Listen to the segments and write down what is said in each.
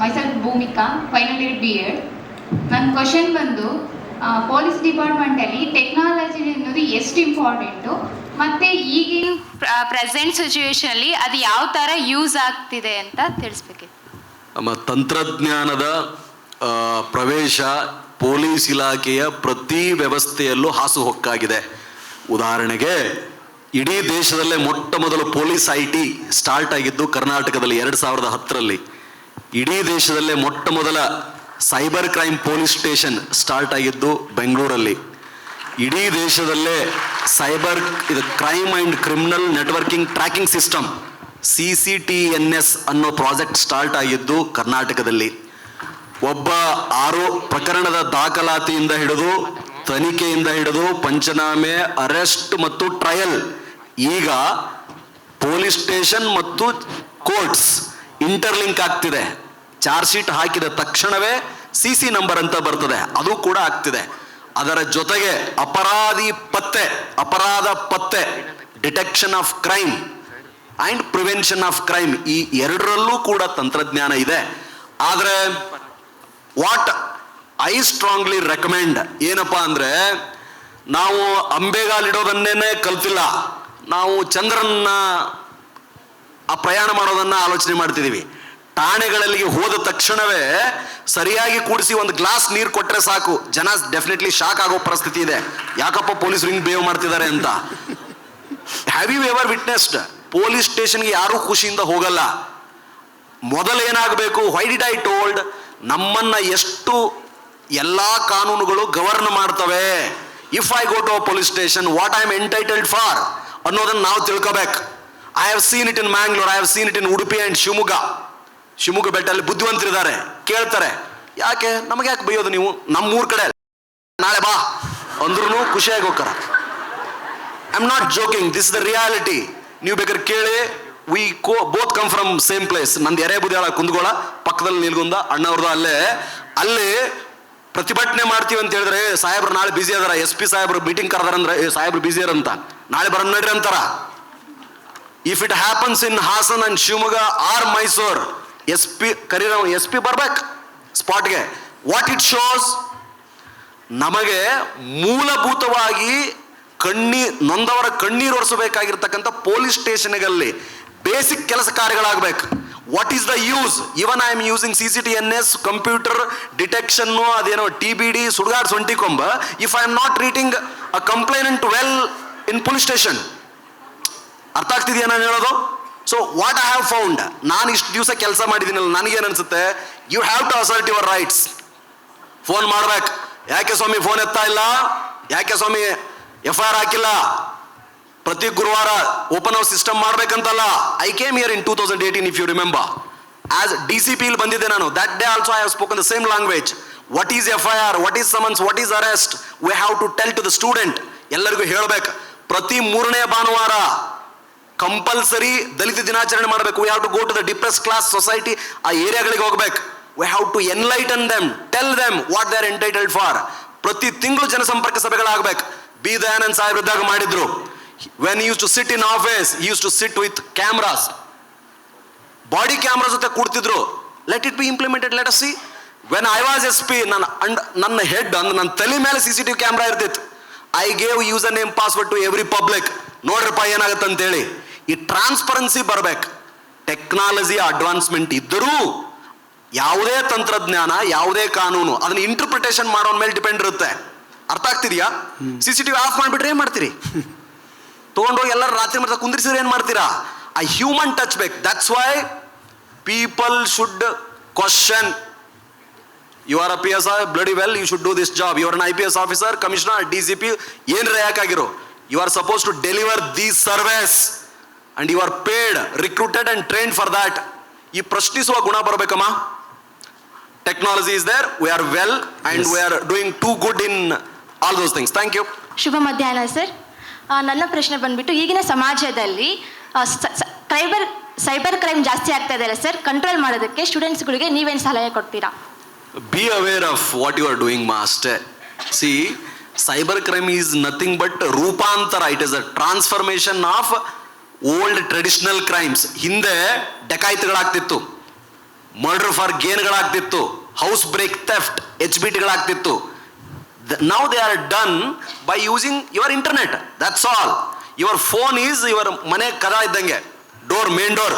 Myself Bhoomika final year B Ed ನನ್ನ question ಬಂದು police ಡಿಪಾರ್ಟ್ಮೆಂಟಲ್ಲಿ ಟೆಕ್ನಾಲಜಿ ಅನ್ನೋದು ಎಷ್ಟು ಇಂಪಾರ್ಟೆಂಟು ಮತ್ತು ಈಗಿನ ಪ್ರೆಸೆಂಟ್ ಸಿಚುವೇಶನಲ್ಲಿ ಅದು ಯಾವ ಥರ ಯೂಸ್ ಆಗ್ತಿದೆ ಅಂತ ತಿಳಿಸ್ಬೇಕಿತ್ತು. ನಮ್ಮ ತಂತ್ರಜ್ಞಾನದ ಪ್ರವೇಶ ಪೊಲೀಸ್ ಇಲಾಖೆಯ ಪ್ರತಿ ವ್ಯವಸ್ಥೆಯಲ್ಲೂ ಹಾಸುಹೊಕ್ಕಾಗಿದೆ ಉದಾಹರಣೆಗೆ, ಇಡೀ ದೇಶದಲ್ಲೇ ಮೊಟ್ಟ ಮೊದಲು ಪೊಲೀಸ್ ಐ ಟಿ ಸ್ಟಾರ್ಟ್ ಆಗಿದ್ದು ಕರ್ನಾಟಕದಲ್ಲಿ ಎರಡು ಸಾವಿರದ ಹತ್ತರಲ್ಲಿ. ಇಡೀ ದೇಶದಲ್ಲೇ ಮೊಟ್ಟ ಮೊದಲ cyber crime police station start ಆಗಿದ್ದು ಬೆಂಗಳೂರಲ್ಲಿ. ಇಡೀ ದೇಶದಲ್ಲೇ ಸೈಬರ್ ಇದು crime and criminal networking tracking system, C C T N S ಅನ್ನೋ ಪ್ರಾಜೆಕ್ಟ್ ಸ್ಟಾರ್ಟ್ ಆಗಿದ್ದು ಕರ್ನಾಟಕದಲ್ಲಿ. ಒಬ್ಬ ಆರೋ ಪ್ರಕರಣದ ದಾಖಲಾತಿಯಿಂದ ಹಿಡಿದು ತನಿಖೆಯಿಂದ ಹಿಡಿದು ಪಂಚನಾಮೆ, ಅರೆಸ್ಟ್ ಮತ್ತು ಟ್ರಯಲ್ ಈಗ ಪೊಲೀಸ್ ಸ್ಟೇಷನ್ ಮತ್ತು ಕೋರ್ಟ್ಸ್ ಇಂಟರ್ಲಿಂಕ್ ಆಗ್ತಿದೆ. ಚಾರ್ಜ್ ಶೀಟ್ ಹಾಕಿದ ತಕ್ಷಣವೇ ಸಿ ಸಿ ನಂಬರ್ ಅಂತ ಬರ್ತದೆ. ಅದು ಕೂಡ ಆಗ್ತಿದೆ. ಅದರ ಜೊತೆಗೆ ಅಪರಾಧಿ ಪತ್ತೆ, ಅಪರಾಧ ಪತ್ತೆ detection of crime and prevention of crime ಈ ಎರಡರಲ್ಲೂ ಕೂಡ ತಂತ್ರಜ್ಞಾನ ಇದೆ. ಆದರೆ ವಾಟ್ ಐ ಸ್ಟ್ರಾಂಗ್ಲಿ ರೆಕಮೆಂಡ್ ಏನಪ್ಪಾ ಅಂದ್ರೆ ನಾವು ಅಂಬೆಗಾಲಿಡೋದನ್ನೇ ಕಲ್ತಿಲ್ಲ. ನಾವು ಚಂದ್ರನ್ನ ಆ ಪ್ರಯಾಣ ಮಾಡೋದನ್ನ ಆಲೋಚನೆ ಮಾಡ್ತಿದೀವಿ. ಠಾಣೆಗಳಲ್ಲಿ ಹೋದ ತಕ್ಷಣವೇ ಸರಿಯಾಗಿ ಕೂಡಿಸಿ ಒಂದು ಗ್ಲಾಸ್ ನೀರು ಕೊಟ್ರೆ ಸಾಕು. ಜನ ಡೆಫಿನೆಟ್ಲಿ ಶಾಕ್ ಆಗೋ ಪರಿಸ್ಥಿತಿ ಇದೆ. ಯಾಕಪ್ಪ ಪೊಲೀಸರು ಹಿಂಗ್ ಬಿಹೇವ್ ಮಾಡ್ತಿದ್ದಾರೆ ಅಂತ. Have you ever witnessed police ಸ್ಟೇಷನ್ಗೆ ಯಾರೂ ಖುಷಿಯಿಂದ ಹೋಗಲ್ಲ. ಮೊದಲೇನಾಗಬೇಕು ವೈ ಡಿಡ್ ಐ ಟೋಲ್ಡ್ ನಮ್ಮನ್ನ ಎಷ್ಟು ಎಲ್ಲಾ ಕಾನೂನುಗಳು ಗವರ್ನ್ ಮಾಡ್ತವೆ. If I go to police station what I am entitled for ಅನ್ನೋದನ್ನ ನಾವು ತಿಳ್ಕೊಬೇಕು. I have seen it in Mangalore I have seen it in Udupi and Shivamogga Shivamogga ಬೆಟ್ಟಲ್ಲಿ ಬುದ್ಧಿವಂತರಿದ್ದಾರೆ. ಕೇಳ್ತಾರೆ ಯಾಕೆ? ನಮಗೆ ಯಾಕೆ ಬೈಯೋದು ನೀವು? ನಮ್ಮೂರ ಕಡೆ ನಾಳೆ ಬಾ. ಅಂದ್ರೂ ಖುಷಿಯಾಗಿ ಹೋಗ್ತಾರ I am not joking this the reality ನೀವು ಬೇಕಾದ್ರೆ ಕೇಳಿ we co both come from same place ನಂದು ಎರೆ ಬುದಿಯಾಳ ಕುಂದಗೋಳ ಪಕ್ಕದಲ್ಲಿ ನಿಲ್ಗುಂದ ಅಣ್ಣವ್ರದ್ದು ಅಲ್ಲೇ. ಅಲ್ಲಿ ಪ್ರತಿಭಟನೆ ಮಾಡ್ತೀವಿ ಅಂತ ಹೇಳಿದ್ರೆ "ಏ, ಸಾಹೇಬ್ರು ನಾಳೆ ಬಿಸಿ ಅದಾರ ಎಸ್ ಪಿ ಸಾಹೇಬ್ರು ಮೀಟಿಂಗ್ ಕರೆದಾರಂದ್ರೆ ಸಾಹೇಬ್ರು ಬಿಸಿ ಅಂತ ನಾಳೆ ಬರೋಣ ನಡ್ರಿ ಅಂತಾರ. If it happens in Hassan and Shivamogga or Mysore S P ಕರೀರ S P ಬರ್ಬೇಕು ಸ್ಪಾಟ್ಗೆ ವಾಟ್ ಇಟ್ ಶೋಸ್ ನಮಗೆ ಮೂಲಭೂತವಾಗಿ ಕಣ್ಣಿ, ನೊಂದವರ ಕಣ್ಣೀರು ಒರೆಸಬೇಕಾಗಿರ್ತಕ್ಕಂಥ ಪೊಲೀಸ್ ಸ್ಟೇಷನ್ಗಳಲ್ಲಿ ಬೇಸಿಕ್ ಕೆಲಸ ಕಾರ್ಯಗಳಾಗಬೇಕು. What is the use even I am using C C T N S computer ಡಿಟೆಕ್ಷನ್ನು ಅದೇನೋ T B D ಸುಡುಗಾಡ್ ಸೊಂಟಿಕೊಂಬ. If I am not treating a complainant well in police station ಅರ್ಥ ಆಗ್ತಿದೆಯಾ ನಾನು ಹೇಳೋದು? So what I have found ನಾನು ಇಷ್ಟು ದಿವಸ ಕೆಲಸ ಮಾಡಿದ್ದೀನಲ್ಲ ನನಗೇನು ಅನಿಸುತ್ತೆ you have to assert your rights phone ಮಾಡ್ಬೇಕು. ಯಾಕೆ ಸ್ವಾಮಿ ಫೋನ್ ಎತ್ತಾ ಇಲ್ಲ? ಯಾಕೆ ಸ್ವಾಮಿ ಎಫ್ ಐ ಆರ್ ಹಾಕಿಲ್ಲ? ಪ್ರತಿ ಗುರುವಾರ open house system ಮಾಡ್ಬೇಕಂತಲ್ಲ? I came year in two thousand eighteen if you remember as D C P ಬಂದಿದ್ದೆ ನಾನು. That day also I have spoken the same language what is F I R what is summons what is arrest we have to tell to the student ಎಲ್ಲರಿಗೂ ಹೇಳಬೇಕು. ಪ್ರತಿ ಮೂರನೇ ಭಾನುವಾರ compulsory ದಲಿತ ದಿನಾಚರಣೆ ಮಾಡಬೇಕು. We have to go to the depress class society ಆ ಏರಿಯಾಗಳಿಗೆ ಹೋಗ್ಬೇಕು. We have to enlighten them tell them what they are entitled for ಪ್ರತಿ ತಿಂಗಳು ಜನಸಂಪರ್ಕ ಸಭೆಗಳಾಗಬೇಕು. ಬಿ ದಯಾನಂದ್ ಸಾಹೇಬ್ ಇದ್ದಾಗ ಮಾಡಿದ್ರು. When use to sit in office use to sit with cameras body camera ಜೊತೆ ಕೂಡ್ತಿದ್ರು. Let it be implemented let see when I was S P ನನ್ನ and, ನನ್ನ ಹೆಡ್ ಅಂದ್ರೆ ನನ್ನ ತಲೆ ಮೇಲೆ C C T V camera ಇರ್ತಿತ್ತು. I gave user name password to every public ನೋಡ್ರಪ್ಪ ಏನಾಗುತ್ತೆ ಅಂತೇಳಿ ಈ ಟ್ರಾನ್ಸ್ಪರೆನ್ಸಿ ಬರ್ಬೇಕು. ಟೆಕ್ನಾಲಜಿ ಅಡ್ವಾನ್ಸ್ಮೆಂಟ್ ಇದ್ದರೂ ಯಾವುದೇ ತಂತ್ರಜ್ಞಾನ ಯಾವುದೇ ಕಾನೂನು ಅದನ್ನ ಇಂಟರ್ಪ್ರಿಟೇಷನ್ ಮಾಡೋನ್ ಮೇಲೆ ಡಿಪೆಂಡ್ ಇರುತ್ತೆ. ಅರ್ಥ ಆಗ್ತಿದ್ಯಾ? C C T V off ಮಾಡಿಬಿಟ್ರೆ ಏನು ಮಾಡ್ತೀರಿ? ತೊಗೊಂಡೋಗಿ ಎಲ್ಲರೂ ರಾತ್ರಿ ಮತ್ತೆ ಕುಂದಿರಿಸಿದ್ರೆ ಏನು ಮಾಡ್ತೀರಾ? ಆ ಹ್ಯೂಮನ್ ಟಚ್ ಬೇಕು. That's why people should question you are a P S bloody well you should do this job you are an I P S officer commissioner D C P ಏನ್ರ ಯಾಕಾಗಿರೋ you are suppose to deliver these service and you are paid recruited and train for that ಈ ಪ್ರಶ್ನಿಸುವ ಗುಣ ಬರಬೇಕಮ್ಮ. Technology is there we are well and we are doing too good in all those things thank you ಶುಭ ಮಧ್ಯಾಹ್ನ sir ನನ್ನ ಪ್ರಶ್ನೆ ಬಂದ್ಬಿಟ್ಟು ಈಗಿನ ಸಮಾಜದಲ್ಲಿ cyber cyber crime ಜಾಸ್ತಿ ಆಗ್ತಾ ಇದೆ ಅಲ್ಲ ಸರ್ ಕಂಟ್ರೋಲ್ ಮಾಡೋದಕ್ಕೆ ಸ್ಟೂಡೆಂಟ್ಸ್ಗಳಿಗೆ ನೀವೇನು ಸಲಹೆ ಕೊಡ್ತೀರಾ? Be aware of what you are doing master. See cyber crime is nothing but ರೂಪಾಂತರ. It is a transformation of old traditional crimes. ಹಿಂದೆ ಡಕಾಯಿತಿಗಳಾಗ್ತಿತ್ತು. Murder for ಗೇನ್ಗಳಾಗ್ತಿತ್ತು. House break theft, H B ಟಿಗಳಾಗ್ತಿತ್ತು. Now they are done by using your internet that's all your phone is your ಮನೆ ಕದ ಇದ್ದಂಗೆ. Door main door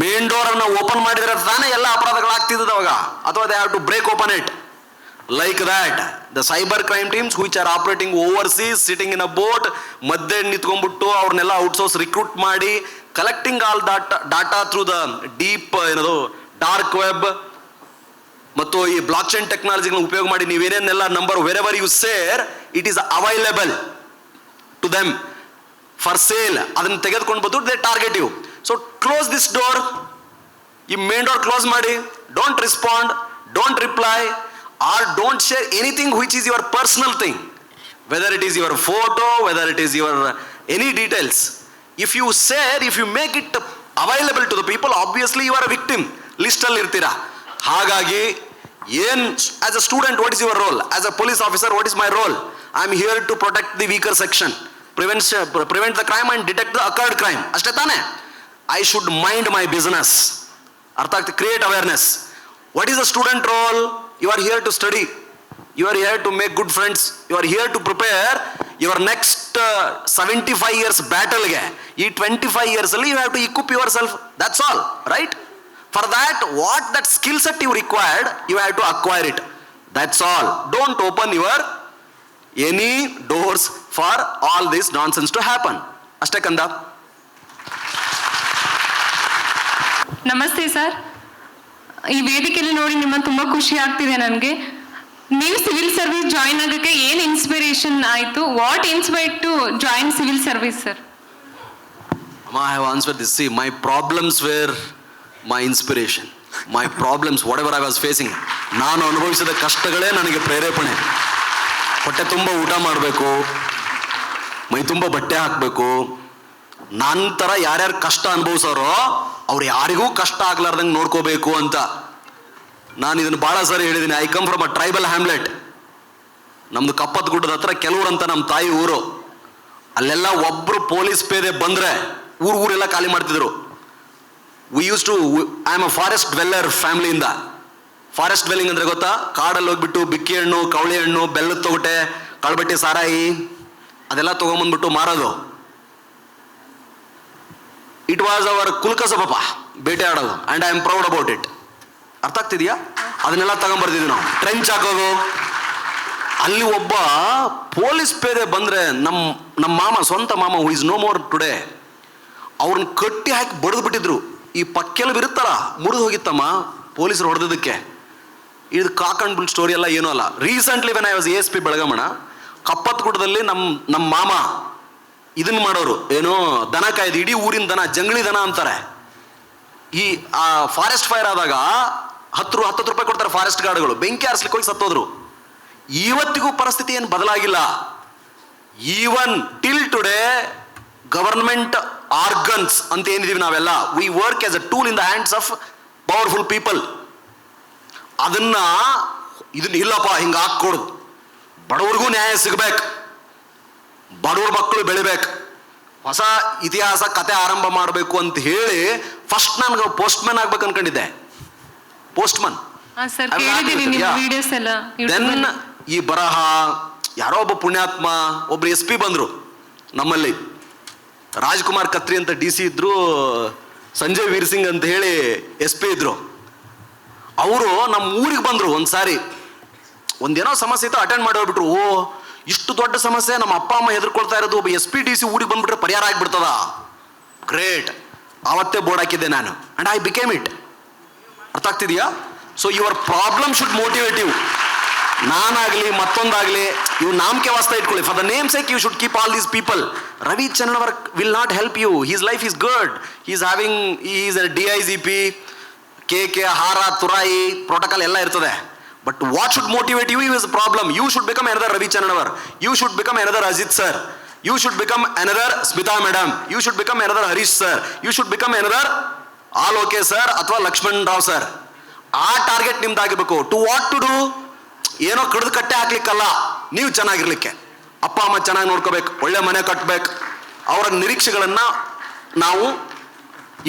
main door ಅನ್ನು open ಮಾಡಿದ್ರೆ ತಾನೇ ಎಲ್ಲ ಅಪರಾಧಗಳಾಗ್ತಿದ್ದು ಅವಾಗ. ಅಥವಾ they have to break open it like that the cyber crime teams which are operating overseas sitting in a boat ಮಧ್ಯೆ ನಿಂತ್ಕೊಂಡ್ಬಿಟ್ಟು ಅವ್ರನ್ನೆಲ್ಲ ಔಟ್ಸೋರ್ಸ್ ರಿಕ್ರೂಟ್ ಮಾಡಿ collecting all data data through the deep ಏನದು ಡಾರ್ಕ್ ವೆಬ್ ಮತ್ತು ಈ block chain ಟೆಕ್ನಾಲಜಿಗಳನ್ನ ಉಪಯೋಗ ಮಾಡಿ ನೀವೇನೇನೆಲ್ಲ number wherever you share it is available to them for sale ಅದನ್ನು ತೆಗೆದುಕೊಂಡು ಬಂದು they target you so close this door ಈ ಮೇನ್ ಡೋರ್ ಕ್ಲೋಸ್ ಮಾಡಿ. Don't respond don't reply or don't share anything which is your personal thing whether it is your photo whether it is your any details if you share if you make it available to the people obviously you are a victim ಲಿಸ್ಟಲ್ಲಿ ಇರ್ತೀರಾ? ಹಾಗಾಗಿ, ಏನ್ as a student what is your role as a police officer what is my role I am here to protect the weaker section prevent prevent the crime and detect the occurred crime ಅಷ್ಟೇ ತಾನೇ? I should mind my business ಅರ್ಥ ಆಗ್ತದೆ create awareness what is the student role you are here to study you are here to make good friends you are here to prepare your next seventy five years ಬ್ಯಾಟಲ್ಗೆ ಈ twenty five years ಅಲ್ಲಿ you have to equip yourself that's all right for that what that skill set you required you have to acquire it that's all don't open your any doors for all this nonsense to happen ಅಷ್ಟೇ ಕಂದ ನಮಸ್ತೆ sir ಈ ವೇದಿಕೆಯಲ್ಲಿ ನೋಡಿ ನಿಮ್ಮ ತುಂಬಾ ಖುಷಿ ಆಗ್ತಿದೆ ನನಗೆ ನೀವು ಸಿವಿಲ್ ಸರ್ವಿಸ್ ಜಾಯಿನ್ ಆಗಕ್ಕೆ ಏನ್ ಇನ್ಸ್ಪಿರೇಷನ್ ಆಯ್ತು what inspired to join civil service sir I have answered this. See, my problems were my inspiration. My problems, whatever I was facing, ನಾನು ಅನುಭವಿಸಿದ ಕಷ್ಟಗಳೇ ನನಗೆ ಪ್ರೇರೇಪಣೆ ಹೊಟ್ಟೆ ತುಂಬ ಊಟ ಮಾಡಬೇಕು ಮೈ ತುಂಬ ಬಟ್ಟೆ ಹಾಕಬೇಕು ನಂತರ ಯಾರ್ಯಾರು ಕಷ್ಟ ಅನುಭವಿಸೋರೋ ಅವ್ರು ಯಾರಿಗೂ ಕಷ್ಟ ಆಗ್ಲಾರ್ದಂಗೆ ನೋಡ್ಕೋಬೇಕು ಅಂತ. ನಾನು ಇದನ್ನು ಭಾಳ ಸಾರಿ ಹೇಳಿದ್ದೀನಿ I come from a tribal hamlet ನಮ್ದು ಕಪ್ಪತ್ ಗುಡ್ಡದ ಹತ್ರ ಕೆಲವ್ರು ಅಂತ ನಮ್ಮ ತಾಯಿ ಊರು. ಅಲ್ಲೆಲ್ಲ ಒಬ್ರು ಪೊಲೀಸ್ ಪೇದೆ ಬಂದ್ರೆ ಊರು ಊರೆಲ್ಲ ಖಾಲಿ ಮಾಡ್ತಿದ್ರು. We use to I am a forest dweller ಫ್ಯಾಮಿಲಿಯಿಂದ forest dwelling ಅಂದ್ರೆ ಗೊತ್ತಾ? ಕಾಡಲ್ಲಿ ಹೋಗ್ಬಿಟ್ಟು ಬಿಕ್ಕಿ ಹಣ್ಣು, ಕವಳಿ ಹಣ್ಣು, ಬೆಲ್ಲದ ತೊಗಟೆ, ಕಳ್ಬಟ್ಟಿ ಸಾರಾಯಿ ಅದೆಲ್ಲ ತೊಗೊಂಬಂದ್ಬಿಟ್ಟು ಮಾರೋದು. ಇಟ್ ವಾಸ್ ಅವರ್ ಕುಲ್ಕಸಬಪ್ಪ ಬೇಟೆ ಆಡೋದು. And I am proud about it ಅರ್ಥ ಆಗ್ತಿದ್ಯಾ? ಅದನ್ನೆಲ್ಲ ತಗೊಂಬರ್ತಿದ್ವಿ ನಾವು. ಟ್ರೆಂಚ್ ಹಾಕೋದು. ಅಲ್ಲಿ ಒಬ್ಬ ಪೊಲೀಸ್ ಪೇದೆ ಬಂದರೆ ನಮ್ಮ ನಮ್ಮ ಮಾಮ, ಸ್ವಂತ ಮಾಮ who is no more today ಅವ್ರನ್ನ ಕಟ್ಟಿ ಹಾಕಿ ಬಡಿದು ಬಿಟ್ಟಿದ್ರು ಈ ಪಕ್ಕೆಲ್ಲ ಬಿರುತ್ತಲ್ಲ, ಮುರಿದು ಹೋಗಿತ್ತಮ್ಮ ಪೊಲೀಸರು ಹೊಡೆದಿದ್ದಕ್ಕೆ. ಇದು ಕಾಕ್ ಅಂಡ್ ಬುಲ್ ಸ್ಟೋರಿ ಎಲ್ಲ ಏನೂ ಅಲ್ಲ. Recently when I was S P ಬೆಳಗಮಣ ಕಪ್ಪತ್ಗುಡ್ಡದಲ್ಲಿ ನಮ್ಮ ನಮ್ಮ ಮಾಮ ಇದನ್ನ ಮಾಡೋರು. ಏನೋ ದನ ಕಾಯ್ದು ಇಡೀ ಊರಿನ ದನ, ಜಂಗಳಿ ದನ ಅಂತಾರೆ. ಈ, ಆ ಫಾರೆಸ್ಟ್ ಫೈರ್ ಆದಾಗ ಹತ್ತು ಹತ್ತು ರೂಪಾಯಿ ಕೊಡ್ತಾರೆ ಫಾರೆಸ್ಟ್ ಗಾರ್ಡ್ಗಳು ಬೆಂಕಿ ಆರಿಸ್ಲಿಕ್ಕೆ ಹೋಗಿ ಸತ್ತೋದ್ರು. ಇವತ್ತಿಗೂ ಪರಿಸ್ಥಿತಿ ಏನು ಬದಲಾಗಿಲ್ಲ. Even till today government organs ಅಂತ ಏನಿದೀವಿ ನಾವೆಲ್ಲ we work as a tool in the hands of powerful people ಅದನ್ನ, ಇದನ್ನ ಇಲ್ಲಪ್ಪ, ಹಿಂಗೆ ಹಾಕ್ಕೊಡುದು. ಬಡವ್ರಿಗೂ ನ್ಯಾಯ ಸಿಗ್ಬೇಕು. ಬಡವ್ರ ಮಕ್ಕಳು ಬೆಳಿಬೇಕು. ಹೊಸ ಇತಿಹಾಸ ಕತೆ ಆರಂಭ ಮಾಡಬೇಕು ಅಂತ ಹೇಳಿ ಫಸ್ಟ್ ನಾನು ಮ್ಯಾನ್ ಆಗ್ಬೇಕು ಅನ್ಕೊಂಡಿದ್ದೆ. ಪೋಸ್ಟ್ ಮ್ಯಾನ್ ದೆನ್ ಈ ಬರಹ ಯಾರೋ ಒಬ್ಬ ಪುಣ್ಯಾತ್ಮ ಒಬ್ರು ಎಸ್ ಪಿ ಬಂದ್ರು ನಮ್ಮಲ್ಲಿ. ರಾಜ್ಕುಮಾರ್ ಕತ್ರಿ ಅಂತ ಡಿ ಸಿ ಇದ್ರು ಸಂಜಯ್ ವೀರ್ ಸಿಂಗ್ ಅಂತ ಹೇಳಿ ಎಸ್ ಪಿ ಇದ್ರು. ಅವರು ನಮ್ಮ ಊರಿಗೆ ಬಂದ್ರು ಒಂದ್ಸಾರಿ. ಒಂದೇನೋ ಸಮಸ್ಯೆ ಇತ್ತು ಅಟೆಂಡ್ ಮಾಡಿ ಹೋಗ್ಬಿಟ್ರು ಓ ಇಷ್ಟು ದೊಡ್ಡ ಸಮಸ್ಯೆ ನಮ್ಮ ಅಪ್ಪ ಅಮ್ಮ ಹೆದರ್ಕೊಳ್ತಾ ಇರೋದು, ಒಬ್ಬ ಎಸ್ ಪಿ ಡಿ ಸಿ ಊರಿಗೆ ಬಂದ್ಬಿಟ್ರೆ ಪರಿಹಾರ ಆಗಿಬಿಡ್ತದ? ಗ್ರೇಟ್ ಅವತ್ತೇ ಬೋರ್ಡ್ ಹಾಕಿದ್ದೆ ನಾನು. ಅಂಡ್ ಐ ಬಿಕೇಮ್ ಇಟ್ ಅರ್ಥ ಆಗ್ತಿದೆಯಾ? So your problem should motivative ನಾನಾಗಲಿ, ಮತ್ತೊಂದಾಗಲಿ ಇವು ನಾಮಕೆ ವಾಸ್ತಾ ಇಟ್ಕೊಳ್ಳಿ. For the name sake you should keep all these people Ravi Chandravar will not help you his life is good is having is D I G P K K ಹಾರ ತುರಾಯಿ protocol ಎಲ್ಲ ಇರ್ತದೆ. But what should motivate you is problem you should become another Ravi hour you should become another Ajit sir you should become another Smita madam you should become another Harish sir you should become another okay sir ಅಥವಾ Lakshman Rao sir ಆ target ನಿಮ್ದಾಗಬೇಕು to what to do ಏನೋ ಕಡ್ದು ಕಟ್ಟೆ ಹಾಕ್ಲಿಕ್ಕಲ್ಲ. ನೀವು ಚೆನ್ನಾಗಿರ್ಲಿಕ್ಕೆ. ಅಪ್ಪ ಅಮ್ಮ ಚೆನ್ನಾಗಿ ನೋಡ್ಕೋಬೇಕು. ಒಳ್ಳೆ ಮನೆ ಕಟ್ಟಬೇಕು ಅವರ ನಿರೀಕ್ಷೆಗಳನ್ನ ನಾವು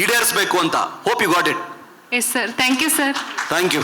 ಈಡೇರಿಸಬೇಕು ಅಂತ. Hope you got it yes sir thank you sir thank you